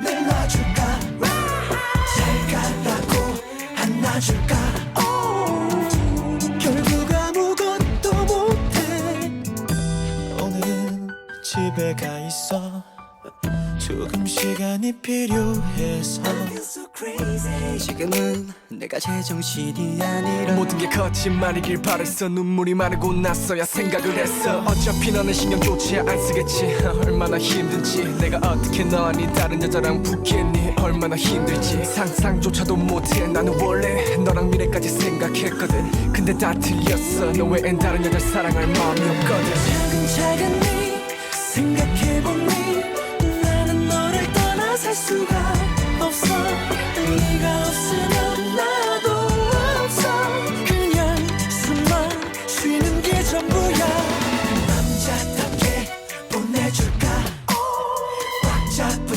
내놔줄까? 잘 가라고 안아줄까? 결국 아무것도 못해. 오늘은 집에 가 있어. 시간이 필요해서. 지금은 내가 제정신이 아니라 모든 게 거짓말이길 바랬어. 눈물이 마르고 났어야 생각을 했어. 어차피 너는 신경 조차 안 쓰겠지. 얼마나 힘든지. 내가 어떻게 너 아니? 다른 여자랑 붙겠니? 얼마나 힘들지. 상상조차도 못해. 나는 원래 너랑 미래까지 생각했거든. 근데 다 틀렸어. 너 외엔 다른 여자 사랑할 마음이 없거든. 차근차근 수가 없어. 네가 없으면 나도 없어. 그냥 숨만 쉬는 게 전부야. 남자답게 보내줄까? 꽉 잡고